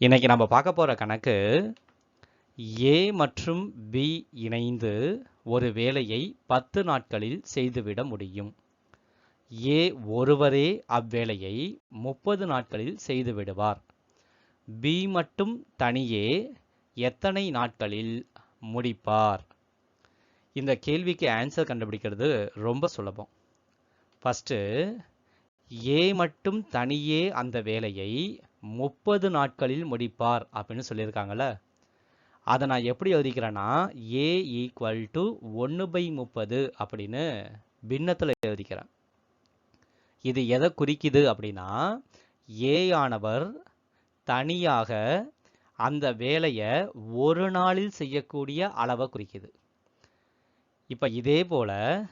இன்னைக்கு நம்ம பார்க்க போகிற கணக்கு ஏ மற்றும் பி இணைந்து ஒரு வேலையை பத்து நாட்களில் செய்துவிட முடியும். ஏ ஒருவரே அவ்வேலையை முப்பது நாட்களில் செய்துவிடுவார். பி மட்டும் தனியே எத்தனை நாட்களில் முடிப்பார்? இந்த கேள்விக்கு ஆன்சர் கண்டுபிடிக்கிறது ரொம்ப சுலபம். ஃபஸ்ட்டு ஏ மட்டும் தனியே அந்த வேலையை முப்பது நாட்களில் முடிப்பார் அப்படின்னு சொல்லியிருக்காங்கல்ல. அதை நான் எப்படி எழுதிக்கிறேன்னா ஏ ஈக்குவல் டு ஒன்று பை முப்பது அப்படின்னு பின்னத்தில் எழுதிக்கிறேன். இது எதை குறிக்குது அப்படின்னா ஏ ஆனவர் தனியாக அந்த வேலையை ஒரு நாளில் செய்யக்கூடிய அளவை குறிக்குது. இப்போ இதே போல்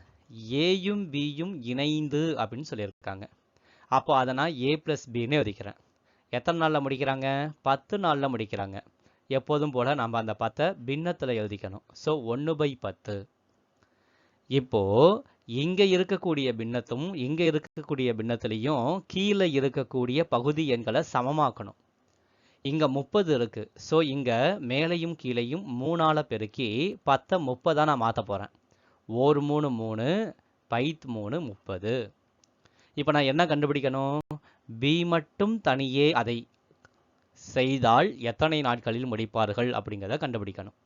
ஏயும் பியும் இணைந்து அப்படின்னு சொல்லியிருக்காங்க. அப்போ அதை நான் ஏ ப்ளஸ் பின்னு எழுதிக்கிறேன். எத்தனை நாளில் முடிக்கிறாங்க? பத்து நாளில் முடிக்கிறாங்க. எப்போதும் போல் நம்ம அந்த பத்தை பின்னத்தில் எழுதிக்கணும். ஸோ ஒன்று பை பத்து. இப்போ இங்கே இருக்கக்கூடிய பின்னத்தும் இங்கே இருக்கக்கூடிய பின்னத்துலேயும் கீழே இருக்கக்கூடிய பகுதி எண்களை சமமாக்கணும். இங்கே முப்பது இருக்கு. ஸோ இங்கே மேலையும் கீழையும் மூணால் பெருக்கி பத்தை முப்பதாக நான் மாற்ற போகிறேன் ஒரு மூணு மூணு பைத் மூணு முப்பது. இப்போ நான் என்ன கண்டுபிடிக்கணும்? பி மட்டும் தனியே அதை செய்தால் எத்தனை நாட்களில் முடிப்பார்கள் அப்படிங்கிறத கண்டுபிடிக்கணும்.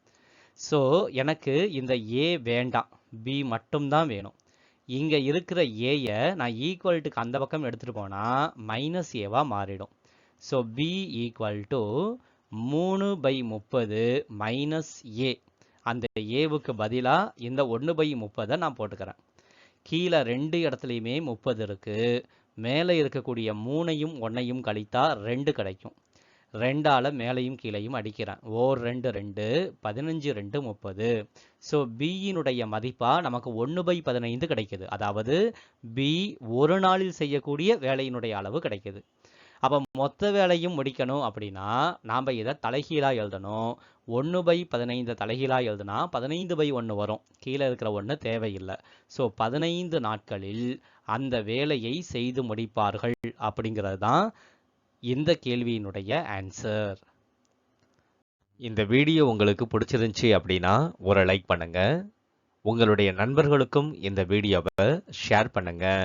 ஸோ எனக்கு இந்த ஏ வேண்டாம். பி மட்டும்தான் வேணும். இங்கே இருக்கிற ஏயை நான் ஈக்குவல்ட்டுக்கு அந்த பக்கம் எடுத்துகிட்டு போனால் மைனஸ் ஏவாக மாறிடும். ஸோ பி ஈக்குவல் டு மூணு பை முப்பது மைனஸ் ஏ அந்த ஏவுக்கு பதிலாக இந்த ஒன்று பை முப்பதை நான் போட்டுக்கிறேன். கீழே ரெண்டு இடத்துலையுமே முப்பது இருக்குது மேலே இருக்கக்கூடிய மூணையும் ஒன்றையும் கழித்தா ரெண்டு கிடைக்கும். ரெண்டால் மேலையும் கீழையும் அடிக்கிறேன். ஓர் ரெண்டு ரெண்டு பதினஞ்சு ரெண்டு முப்பது. ஸோ பியினுடைய மதிப்பாக நமக்கு ஒன்று பை பதினைந்து கிடைக்குது. அதாவது பி ஒரு நாளில் செய்யக்கூடிய வேலையினுடைய அளவு கிடைக்குது. அப்போ மொத்த வேலையும் முடிக்கணும் அப்படின்னா நாம் இதை தலைகீழாக எழுதணும்? ஒன்று பை பதினைந்து தலைகீழாக எழுதுனா பதினைந்து பை ஒன்று வரும். கீழே இருக்கிற ஒன்று தேவையில்லை. ஸோ பதினைந்து நாட்களில் அந்த வேலையை செய்து முடிப்பார்கள் அப்படிங்கிறது தான் இந்த கேள்வியினுடைய ஆன்சர் இந்த வீடியோ உங்களுக்கு பிடிச்சிருந்துச்சி அப்படின்னா ஒரு லைக் பண்ணுங்கள் உங்களுடைய நண்பர்களுக்கும் இந்த வீடியோவை ஷேர் பண்ணுங்கள்